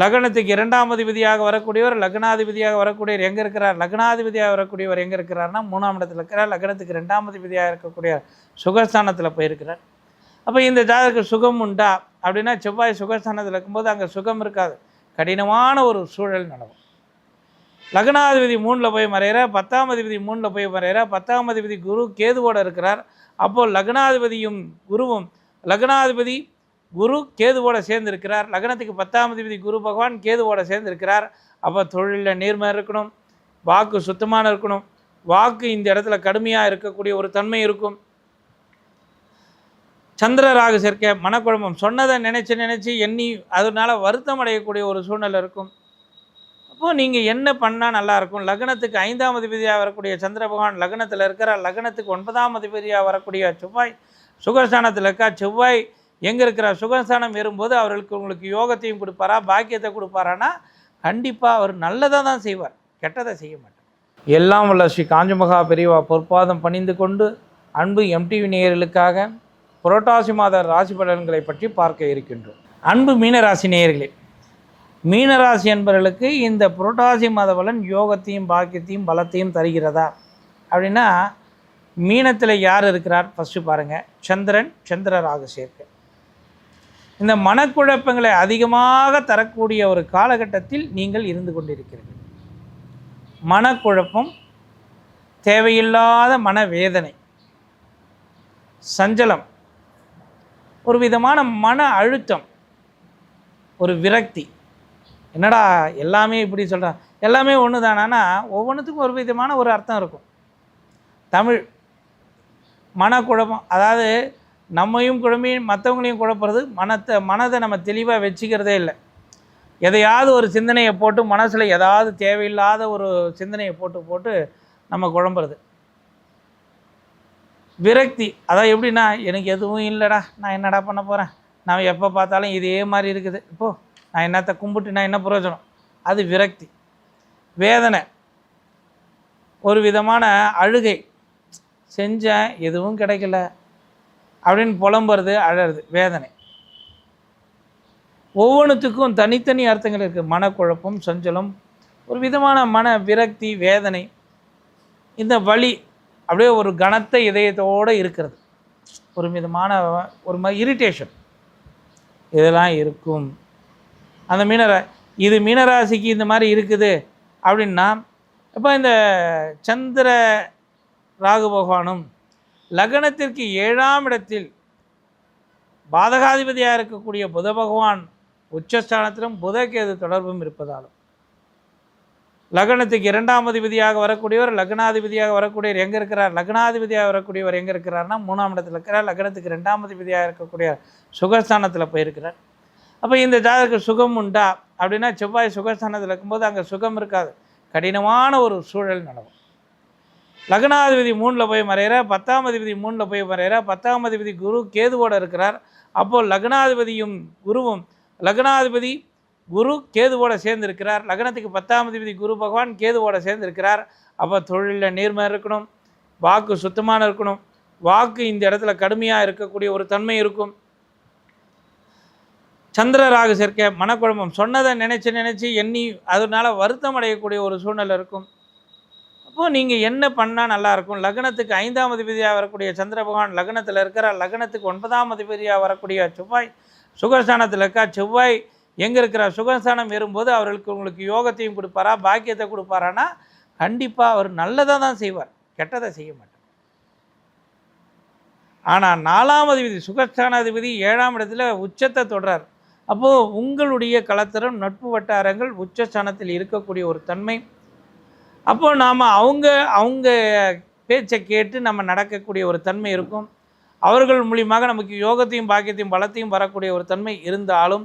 லக்னத்துக்கு இரண்டாம் அதிபதியாக வரக்கூடியவர் லக்னாதிபதியாக வரக்கூடியவர் எங்கே இருக்கிறார்? லக்னாதிபதியாக வரக்கூடியவர் எங்கே இருக்கிறார்னா மூணாம் இடத்துல இருக்கிறார். லக்னத்துக்கு ரெண்டாம் அதிபதியாக இருக்கக்கூடிய சுகஸ்தானத்தில் போயிருக்கிறார். அப்போ இந்த ஜாதகருக்கு சுகம் உண்டா? அப்படின்னா செவ்வாய் சுகஸ்தானத்தில் இருக்கும்போது அங்கே சுகம் இருக்காது. கடினமான ஒரு சூழல் நடக்கும். லக்னாதிபதி மூணில் போய் மறையிற பத்தாம் அதிபதி மூணில் போய் மறையிற பத்தாம் அதிபதி குரு கேதுவோடு இருக்கிறார். அப்போது லக்னாதிபதியும் குருவும் லக்னாதிபதி குரு கேதுவோட சேர்ந்திருக்கிறார். லக்னத்துக்கு பத்தாம் அதிபதி குரு பகவான் கேதுவோட சேர்ந்திருக்கிறார். அப்போ தொழிலில் நேர்மை இருக்கணும். வாக்கு சுத்தமான இருக்கணும். வாக்கு இந்த இடத்துல கடுமையாக இருக்கக்கூடிய ஒரு தன்மை இருக்கும். சந்திர ராகு சேர்க்கை மனக்குழம்பம். சொன்னதை நினச்சி நினச்சி எண்ணி அதனால் வருத்தம் அடையக்கூடிய ஒரு சூழ்நிலை இருக்கும். அப்போது நீங்கள் என்ன பண்ணால் நல்லாயிருக்கும் லக்னத்துக்கு ஐந்தாம் அதிபதியாக வரக்கூடிய சந்திர பகவான் லக்னத்தில் இருக்கிற லக்னத்துக்கு ஒன்பதாம் அதிபதியாக வரக்கூடிய செவ்வாய் சுகஸ்தானத்தில் இருக்கா? செவ்வாய் எங்கே இருக்கிற? சுகஸ்தானம் ஏறும்போது அவர்களுக்கு உங்களுக்கு யோகத்தையும் கொடுப்பாரா? பாக்கியத்தை கொடுப்பாரானா? கண்டிப்பாக அவர் நல்லதாக தான் செய்வார். கெட்டதை செய்ய மாட்டார். எல்லாம் உள்ள ஸ்ரீ காஞ்சமகா பெரியவா பொற்பாதம் பணிந்து கொண்டு அன்பு எம்டிவி நேயர்களுக்காக புரட்டாசி மாத ராசி பலன்களை பற்றி பார்க்க இருக்கின்றோம். அன்பு மீனராசி நேயர்களே மீனராசி என்பவர்களுக்கு இந்த புரட்டாசி மாத பலன் யோகத்தையும் பாக்கியத்தையும் பலத்தையும் தருகிறதா? அப்படின்னா மீனத்தில் யார் இருக்கிறார்? ஃபஸ்ட்டு பாருங்கள் சந்திரன் சந்திர ராகு சேர்க்கை. இந்த மனக்குழப்பங்களை அதிகமாக தரக்கூடிய ஒரு காலகட்டத்தில் நீங்கள் இருந்து கொண்டிருக்கிறீர்கள். மனக்குழப்பம் தேவையில்லாத மனவேதனை சஞ்சலம் ஒரு விதமான மன அழுத்தம் ஒரு விரக்தி. என்னடா எல்லாமே இப்படி சொல்கிறான் எல்லாமே ஒன்று தானா ஒவ்வொன்றுத்துக்கும் ஒரு விதமான ஒரு அர்த்தம் இருக்கும். தமிழ் மனக்குழப்பம் அதாவது நம்மையும் குழம்பி மற்றவங்களையும் குழப்புறது மனத்தை மனதை நம்ம தெளிவாக வச்சுக்கிறதே இல்லை. எதையாவது ஒரு சிந்தனையை போட்டு மனசில் ஏதாவது தேவையில்லாத ஒரு சிந்தனையை போட்டு போட்டு நம்ம குழம்புறது. விரக்தி அதான் எப்படின்னா எனக்கு எதுவும் இல்லைடா நான் என்னடா பண்ண போகிறேன் நான் எப்போ பார்த்தாலும் இதே மாதிரி இருக்குது. இப்போது நான் என்னத்தை கும்பிட்டு நான் என்ன பிரயோஜனம் அது விரக்தி. வேதனை. ஒரு விதமான அழுகை. செஞ்சேன் எதுவும் கிடைக்கல. அப்படின்னு புலம்புறது அழறது வேதனை. ஒவ்வொன்றுத்துக்கும் தனித்தனி அர்த்தங்கள் இருக்குது மனக்குழப்பம் சஞ்சலம் ஒரு விதமான மன விரக்தி வேதனை. இந்த வழி அப்படியே ஒரு கனத்த இதயத்தோடு இருக்கிறது. ஒரு விதமான ஒரு மாதிரி இரிட்டேஷன் இதெல்லாம் இருக்கும். அந்த மீனரா இது மீனராசிக்கு இந்த மாதிரி இருக்குது அப்படின்னா இப்போ இந்த சந்திர ராகு பகவானும் லக்னத்திற்கு ஏழாம் இடத்தில் பாதகாதிபதியாக இருக்கக்கூடிய புத பகவான் உச்சஸ்தானத்திலும் புதகேது தொடர்பும் இருப்பதாலும். லக்னத்துக்கு இரண்டாம் அதிபதியாக வரக்கூடியவர் லக்னாதிபதியாக வரக்கூடியவர் எங்கே இருக்கிறார்? லக்னாதிபதியாக வரக்கூடியவர் எங்கே இருக்கிறார்னா மூணாம் இடத்துல இருக்கிறார். லக்னத்துக்கு ரெண்டாம் அதிபதியாக இருக்கக்கூடிய சுகஸ்தானத்தில் போயிருக்கிறார். அப்போ இந்த ஜாதகருக்கு சுகம் உண்டா? அப்படின்னா செவ்வாய் சுகஸ்தானத்தில் இருக்கும்போது அங்கே சுகம் இருக்காது. கடினமான ஒரு சூழல் நடக்கும். லக்னாதிபதி மூணில் போய் மறையிற பத்தாம் அதிபதி மூணில் போய் மறையிற பத்தாம் அதிபதி குரு கேதுவோடு இருக்கிறார். அப்போது லக்னாதிபதியும் குருவும் லக்னாதிபதி குரு கேதுவோட சேர்ந்திருக்கிறார். லக்னத்துக்கு பத்தாம் அதிபதி குரு பகவான் கேதுவோட சேர்ந்திருக்கிறார். அப்போ தொழிலில் நேர்மை இருக்கணும் வாக்கு சுத்தமான இருக்கணும். வாக்கு இந்த இடத்துல கடுமையாக இருக்கக்கூடிய ஒரு தன்மை இருக்கும். சந்திர ராகு சேர்க்கை மனக்குழம்பம். சொன்னதை நினச்சி நினச்சி எண்ணி அதனால் வருத்தம் அடையக்கூடிய ஒரு சூழ்நிலை இருக்கும். அப்போ நீங்கள் என்ன பண்ணால் நல்லாயிருக்கும் லக்னத்துக்கு ஐந்தாம் அதிபதியாக வரக்கூடிய சந்திர பகவான் லக்னத்தில் இருக்கிற லக்னத்துக்கு ஒன்பதாம் அதிபதியாக வரக்கூடிய செவ்வாய் சுகஸ்தானத்தில் இருக்கா? செவ்வாய் எங்கே இருக்கிற சுகஸ்தானம் ஏறும்போது அவர்களுக்கு உங்களுக்கு யோகத்தையும் கொடுப்பாரா? பாக்கியத்தை கொடுப்பாரானா? கண்டிப்பாக அவர் நல்லதாக தான் செய்வார். கெட்டதை செய்ய மாட்டார். ஆனால் நாலாம் அதிபதி சுகஸ்தானாதிபதி ஏழாம் இடத்துல உச்சத்தை தொடர் அப்போது உங்களுடைய கலத்தரம் நட்பு வட்டாரங்கள் உச்சஸ்தானத்தில் இருக்கக்கூடிய ஒரு தன்மை. அப்போது நாம் அவங்க அவங்க பேச்சை கேட்டு நம்ம நடக்கக்கூடிய ஒரு தன்மை இருக்கும். அவர்கள் மூலியமாக நமக்கு யோகத்தையும் பாக்கியத்தையும் பலத்தையும் வரக்கூடிய ஒரு தன்மை இருந்தாலும்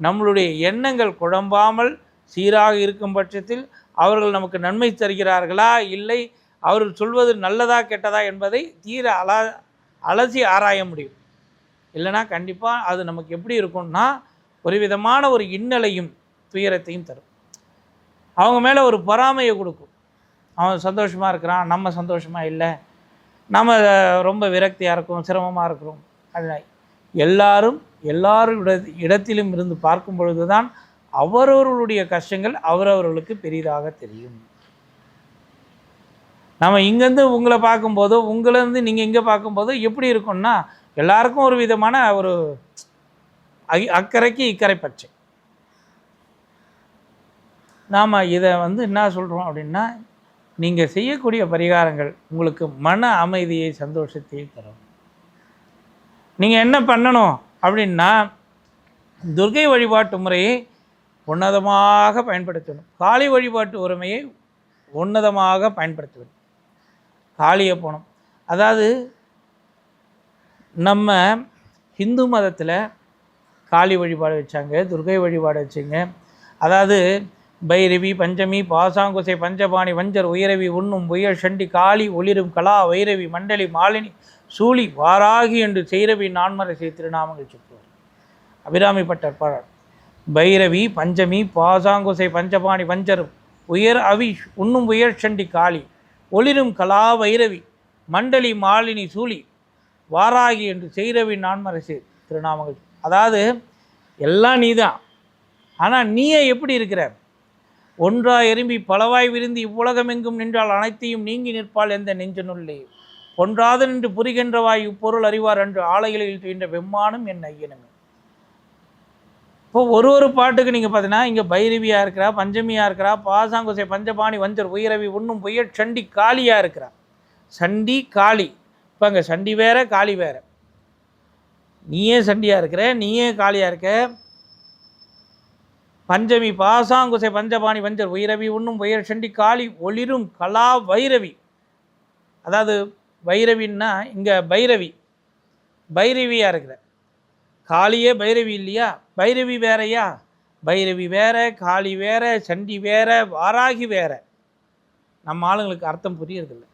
நம்மளுடைய எண்ணங்கள் குழம்பாமல் சீராக இருக்கும் பட்சத்தில் அவர்கள் நமக்கு நன்மை தருகிறார்களா இல்லை அவர்கள் சொல்வது நல்லதா கெட்டதா என்பதை தீர அல அலசி ஆராய முடியும். இல்லைனா கண்டிப்பாக அது நமக்கு எப்படி இருக்கும்னா ஒரு விதமான ஒரு இன்னலையும் துயரத்தையும் தரும். அவங்க மேலே ஒரு பொறாமையை கொடுக்கும். அவன் சந்தோஷமாக இருக்கிறான் நம்ம சந்தோஷமாக இல்லை. நம்ம ரொம்ப விரக்தியாக இருக்கும் சிரமமாக இருக்கிறோம். அப்படின்னா எல்லாரும் எல்லாரும் இட இடத்திலும் இருந்து பார்க்கும் பொழுது தான் அவரவர்களுடைய கஷ்டங்கள் அவரவர்களுக்கு பெரிதாக தெரியும். நம்ம இங்கேருந்து உங்களை பார்க்கும்போதோ உங்களேருந்து நீங்கள் இங்கே பார்க்கும்போதோ எப்படி இருக்கும்னா எல்லாருக்கும் ஒரு விதமான ஒரு அ- அக்கறைக்கு இக்கரை பச்சை. நாம் இதை வந்து என்ன சொல்கிறோம் அப்படின்னா நீங்கள் செய்யக்கூடிய பரிகாரங்கள் உங்களுக்கு மன அமைதியை சந்தோஷத்தையும் தரும். நீங்கள் என்ன பண்ணணும் அப்படின்னா துர்கை வழிபாட்டு முறையை உன்னதமாக பயன்படுத்தணும். காளி வழிபாட்டு உரிமையை உன்னதமாக பயன்படுத்த காளியை போகணும் அதாவது நம்ம ஹிந்து மதத்தில் காளி வழிபாடு வச்சாங்க துர்கை வழிபாடு வச்சுங்க. அதாவது பைரவி பஞ்சமி பாசாங்குசை பஞ்சபாணி வஞ்சர் உயரவி உண்ணும் உயர் சண்டி காளி ஒளிரும் கலா வைரவி மண்டலி மாலினி சூழி வாராகி என்று செய்ரவி நான்மரசை திருநாமங்கள் சொல்லுவார். அபிராமி பட்டர் பாடல் பைரவி பஞ்சமி பாசாங்குசை பஞ்சபாணி வஞ்சர் உயர் அவி உண்ணும் உயர் சண்டி காளி ஒளிரும் கலா வைரவி மண்டலி மாலினி சூழி வாராகி என்று செய்ரவி நான்மரசு திருநாமங்கள். அதாவது எல்லாம் நீதான். ஆனால் நீயே எப்படி இருக்கிற ஒன்றாய் எறும்பி பலவாய் விருந்தி இவ்வுலகமெங்கும் நின்றால் அனைத்தையும் நீங்கி நிற்பாள் எந்த நெஞ்சனுள்ளே? ஒன்றாது நின்று புரிகின்றவாய் இப்பொருள் அறிவார் என்று ஆலைகளில் துயின்ற வெம்மானும் என் ஐயனுமே. இப்போ ஒரு ஒரு பாட்டுக்கு நீங்கள் பார்த்தீங்கன்னா இங்கே பைரவியாக இருக்கிறா பஞ்சமியாக இருக்கிறா பாசாங்குசை பஞ்சபாணி வஞ்சர் உயரவி உண்ணும் புயல் சண்டி காளியாக இருக்கிறா. சண்டி காளி. இப்போ அங்கே சண்டி வேற காளி வேற. நீயே சண்டியாக இருக்கிற நீயே காளியாக இருக்க பஞ்சமி பாசாங்குசை பஞ்சபாணி பஞ்சர் வைரவி உண்ணும் வைர சண்டி காளி ஒளிரும் கலா வைரவி. அதாவது வைரவின்னா இங்கே பைரவி. பைரவியாக இருக்கிற. காளியே பைரவி இல்லையா? பைரவி வேறையா? பைரவி வேற காளி வேற சண்டி வேற வாராகி வேற. நம்ம ஆளுங்களுக்கு அர்த்தம் புரியறதில்ல.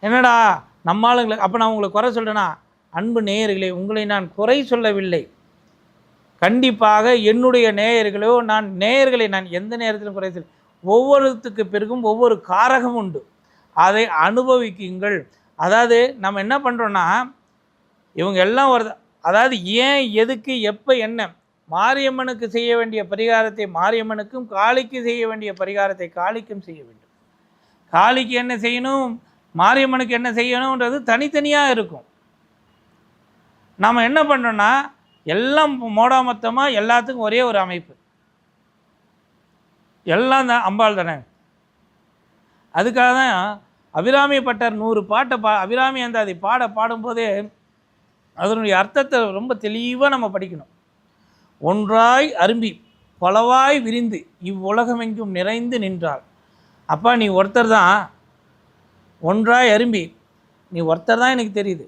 என்னடா? நம்ம ஆளுங்களுக்கு அப்போ நான் உங்களை குறை சொல்கிறேன்னா அன்பு நேயர்களே உங்களை நான் குறை சொல்லவில்லை. கண்டிப்பாக என்னுடைய நேயர்களோ நான் நேயர்களை நான் எந்த நேரத்திலும் குறை ஒவ்வொருத்துக்கு பிறகும் ஒவ்வொரு காரகம் உண்டு. அதை அனுபவிக்குங்கள். அதாவது நம்ம என்ன பண்ணுறோன்னா இவங்க எல்லாம் ஒரு அதாவது ஏன் எதுக்கு எப்போ என்ன? மாரியம்மனுக்கு செய்ய வேண்டிய பரிகாரத்தை மாரியம்மனுக்கும் காளிக்கு செய்ய வேண்டிய பரிகாரத்தை காளிக்கும் செய்ய வேண்டும். காளிக்கு என்ன செய்யணும்? மாரியம்மனுக்கு என்ன செய்யணுன்றது தனித்தனியாக இருக்கும். நாம் என்ன பண்ணுறோன்னா எல்லாம் மோடாமொத்தமாக எல்லாத்துக்கும் ஒரே ஒரு அமைப்பு. எல்லாம் தான் அம்பாள் தானே. அதுக்காக தான் அபிராமி பட்டர் நூறு பாட்டை பா அபிராமி அந்த அதை பாட பாடும்போதே அதனுடைய அர்த்தத்தை ரொம்ப தெளிவாக நம்ம படிக்கணும். ஒன்றாய் அரும்பி பலவாய் விரிந்து இவ்வுலகமெங்கும் நிறைந்து நின்றாள். அப்பா நீ ஒருத்தர் தான். ஒன்றாய் அரும்பி நீ ஒருத்தர் தான் எனக்கு தெரியுது.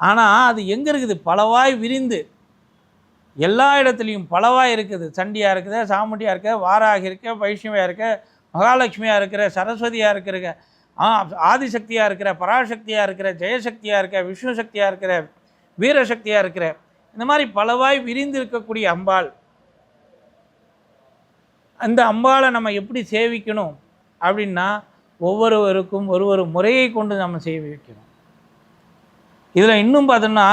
ஆனால் அது எங்கே இருக்குது? பலவாய் விரிந்து எல்லா இடத்துலையும் பலவாய் இருக்குது. சண்டியாக இருக்குது சாமுண்டியாக இருக்க வாராகி இருக்க வைஷ்ணவியாக இருக்க மகாலட்சுமியாக இருக்கிற சரஸ்வதியாக இருக்கிற ஆ ஆதிசக்தியாக இருக்கிற பராசக்தியாக இருக்கிற ஜெயசக்தியாக இருக்க விஷ்ணு சக்தியாக இருக்கிற வீரசக்தியாக இருக்கிற இந்த மாதிரி பலவாய் விரிந்து இருக்கக்கூடிய அம்பாள். அந்த அம்பாளை நம்ம எப்படி சேவிக்கணும் அப்படின்னா ஒவ்வொருவருக்கும் ஒரு ஒரு முறையை கொண்டு நம்ம சேவிக்கணும். இதில் இன்னும் பார்த்தோம்னா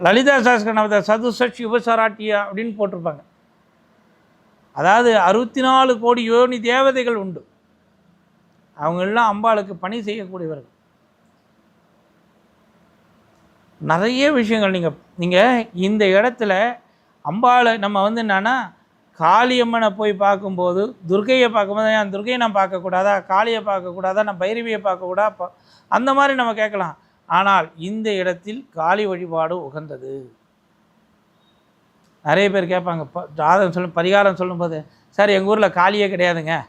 லலிதா சாஸ்கரநாமத சதுசட்சி உபசராட்டியா அப்படின்னு போட்டிருப்பாங்க. அதாவது அறுபத்தி நாலு கோடி யோனி தேவதைகள் உண்டு. அவங்க எல்லாம் அம்பாளுக்கு பணி செய்யக்கூடியவர்கள். நிறைய விஷயங்கள் நீங்கள் நீங்கள் இந்த இடத்துல அம்பாளை நம்ம வந்து என்னன்னா காளியம்மனை போய் பார்க்கும்போது துர்கையை பார்க்கும்போது ஏன் துர்கையை நான் பார்க்கக்கூடாதா? காளியை பார்க்கக்கூடாதா? நான் பைரவியை பார்க்கக்கூடா? அந்த மாதிரி நம்ம கேட்கலாம். ஆனால் இந்த இடத்தில் காளி வழிபாடு உகந்தது. நிறைய பேர் கேட்பாங்க ப- ஜாதகம் சொல்லும் பரிகாரம் சொல்லும்போது சார் எங்கள் ஊரில் காளியே கிடையாதுங்க.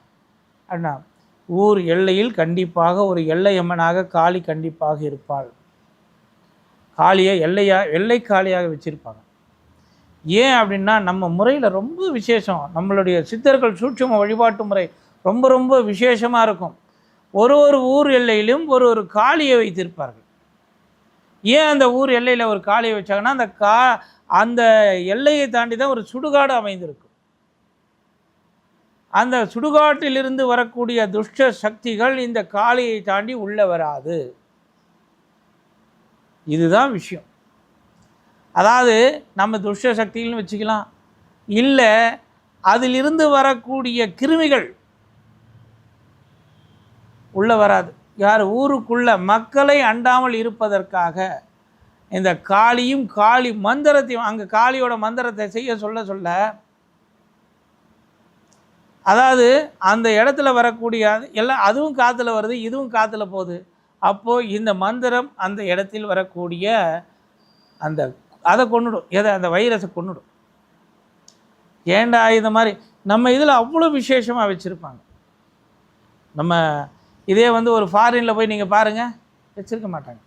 அப்படின்னா ஊர் எல்லையில் கண்டிப்பாக ஒரு எல்லையம்மனாக காளி கண்டிப்பாக இருப்பாள். காளியை எல்லையா எல்லை காளியாக வச்சுருப்பாங்க. ஏன் அப்படின்னா நம்ம முறையில் ரொம்ப விசேஷம். நம்மளுடைய சித்தர்கள் சூட்சும வழிபாட்டு முறை ரொம்ப ரொம்ப விசேஷமாக இருக்கும். ஒரு ஒரு ஊர் எல்லையிலும் ஒரு ஒரு காளியை வைத்திருப்பார்கள். ஏன் அந்த ஊர் எல்லையில் ஒரு காளியை வச்சாங்கன்னா அந்த கா அந்த எல்லையை தாண்டி தான் ஒரு சுடுகாடு அமைந்திருக்கும் அந்த சுடுகாட்டிலிருந்து வரக்கூடிய துஷ்ட சக்திகள் இந்த காளியை தாண்டி உள்ளே வராது. இதுதான் விஷயம். அதாவது நம்ம துஷ்ட சக்திகள்னு வச்சுக்கலாம். இல்லை அதிலிருந்து வரக்கூடிய கிருமிகள் உள்ளே வராது. யார் ஊருக்குள்ள மக்களை அண்டாமல் இருப்பதற்காக இந்த காளியும் காளி மந்திரத்தையும் அங்கே காளியோட மந்திரத்தை செய்ய சொல்ல சொல்ல அதாவது அந்த இடத்துல வரக்கூடிய எல்லாம் அதுவும் காற்றுல வருது இதுவும் காற்றுல போகுது. அப்போது இந்த மந்திரம் அந்த இடத்தில் வரக்கூடிய அந்த அதை கொண்டுடும் எதை? அந்த வைரஸை கொண்டுடும் ஏண்டா இந்த மாதிரி? நம்ம இதில் அவ்வளோ விசேஷமாக வச்சுருப்பாங்க. நம்ம இதே வந்து ஒரு ஃபாரினில் போய் நீங்கள் பாருங்கள் வச்சுருக்க மாட்டாங்க.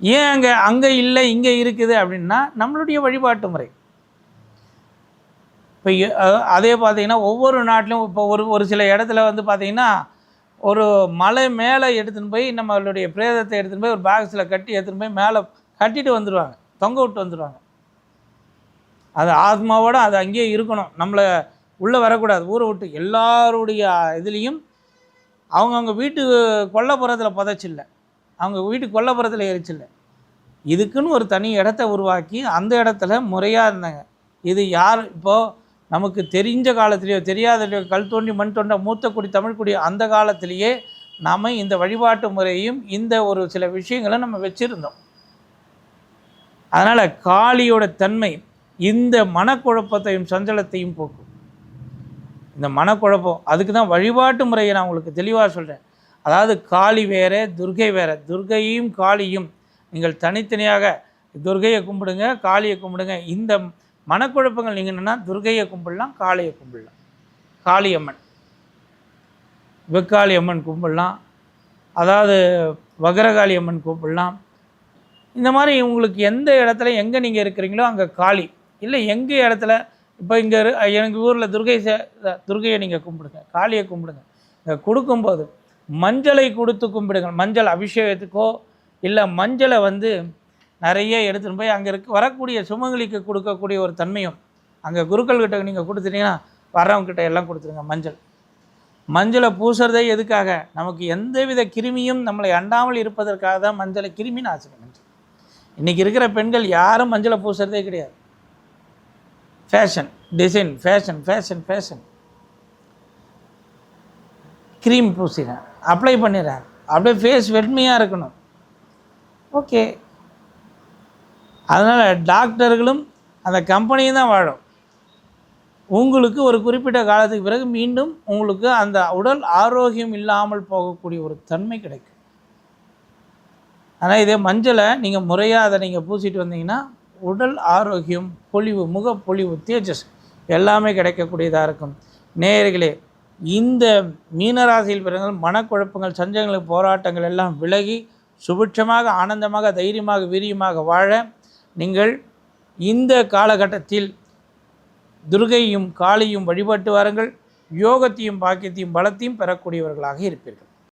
ஏன் அங்கே அங்கே இல்லை இங்கே இருக்குது அப்படின்னா நம்மளுடைய வழிபாட்டு முறை. இப்போ அதே பார்த்தீங்கன்னா ஒவ்வொரு நாட்டிலும் இப்போ ஒரு ஒரு சில இடத்துல வந்து பார்த்தீங்கன்னா ஒரு மலை மேலே எடுத்துன்னு போய் நம்மளுடைய பிரேதத்தை எடுத்துன்னு போய் ஒரு பாக்ஸில் கட்டி எடுத்துன்னு போய் மேலே கட்டிட்டு வந்துடுவாங்க தொங்க விட்டு வந்துடுவாங்க அது ஆத்மாவோட அது அங்கேயே இருக்கணும். நம்மளை உள்ளே வரக்கூடாது. ஊரை விட்டு எல்லாருடைய இதுலேயும் அவங்கவுங்க வீட்டு கொல்லப்புறத்தில் புதைச்சில்லை. அவங்க வீட்டு கொல்லப்புறத்தில் எரிச்சில்லை. இதுக்குன்னு ஒரு தனி இடத்த உருவாக்கி அந்த இடத்துல முறையாக இருந்தாங்க. இது யார் இப்போது நமக்கு தெரிஞ்ச காலத்திலேயோ தெரியாதலையோ கல் தோண்டி மண் தோண்ட மூத்த குடி தமிழ் குடி அந்த காலத்திலேயே நாம் இந்த வழிபாட்டு முறையும் இந்த ஒரு சில விஷயங்களை நம்ம வச்சுருந்தோம். அதனால் காளியோட தன்மை இந்த மனக்குழப்பத்தையும் சஞ்சலத்தையும் போக்கும். இந்த மனக்குழப்பம் அதுக்கு தான் வழிபாட்டு முறையை நான் உங்களுக்கு தெளிவாக சொல்கிறேன் அதாவது காளி வேறு துர்கை வேறு. துர்கையும் காளியும் நீங்கள் தனித்தனியாக துர்கையை கும்பிடுங்க காளியை கும்பிடுங்க. இந்த மனக்குழப்பங்கள் நீங்கள் என்னென்னா துர்கையை கும்பிடலாம் காளியை கும்பிடலாம். காளியம்மன். வெக்காளி அம்மன் கும்பிடலாம். அதாவது வகரகாளி அம்மன் கும்பிடலாம். இந்த மாதிரி உங்களுக்கு எந்த இடத்துல எங்கே நீங்கள் இருக்கிறீங்களோ அங்கே காளி. இல்லை எங்கள் இடத்துல இப்போ இங்கே எங்கள் ஊரில் துர்கை சே- துர்கையை நீங்கள் கும்பிடுங்க காளியை கும்பிடுங்க. இங்கே கொடுக்கும்போது மஞ்சளை கொடுத்து கும்பிடுங்க மஞ்சள் அபிஷேகத்துக்கோ இல்லை மஞ்சளை வந்து நிறைய எடுத்துகிட்டு போய் அங்கே இருக்க வரக்கூடிய சுமங்கலிக்கு கொடுக்கக்கூடிய ஒரு தன்மையும் அங்கே குருக்கள்கிட்ட நீங்கள் கொடுத்துட்டீங்கன்னா வர்றவங்ககிட்ட எல்லாம் கொடுத்துருங்க மஞ்சள். மஞ்சளை பூசுறதே எதுக்காக? நமக்கு எந்தவித கிருமியும் நம்மளை அண்டாமல் இருப்பதற்காக தான் மஞ்சளை கிருமி நாசினி மஞ்சள். இன்றைக்கி இருக்கிற பெண்கள் யாரும் மஞ்சளை பூசுறதே கிடையாது. Fashion design fashion fashion fashion cream பூசிடுறேன் apply பண்ணிடுறேன் அப்படியே ஃபேஸ் வெண்மையாக இருக்கணும். ஓகே அதனால் டாக்டர்களும் அந்த கம்பெனியும் தான் வாழும். உங்களுக்கு ஒரு குறிப்பிட்ட காலத்துக்கு பிறகு மீண்டும் உங்களுக்கு அந்த உடல் ஆரோக்கியம் இல்லாமல் போகக்கூடிய ஒரு தன்மை கிடைக்கும். ஆனால் இதே மஞ்சளை நீங்கள் முறையாக அதை நீங்கள் பூசிட்டு வந்தீங்கன்னா உடல் ஆரோக்கியம் பொலிவு முகப்பொலிவு தேஜஸ் எல்லாமே கிடைக்கக்கூடியதாக இருக்கும். நேயர்களே இந்த மீனராசியில் பிறகு மனக்குழப்பங்கள் சஞ்சலங்கள் போராட்டங்கள் எல்லாம் விலகி சுபிட்சமாக ஆனந்தமாக தைரியமாக வீரியமாக வாழ நீங்கள் இந்த காலகட்டத்தில் துர்கையும் காளியும் வழிபட்டு வாருங்கள். யோகத்தையும் பாக்கியத்தையும் பலத்தையும் பெறக்கூடியவர்களாக இருப்பீர்கள்.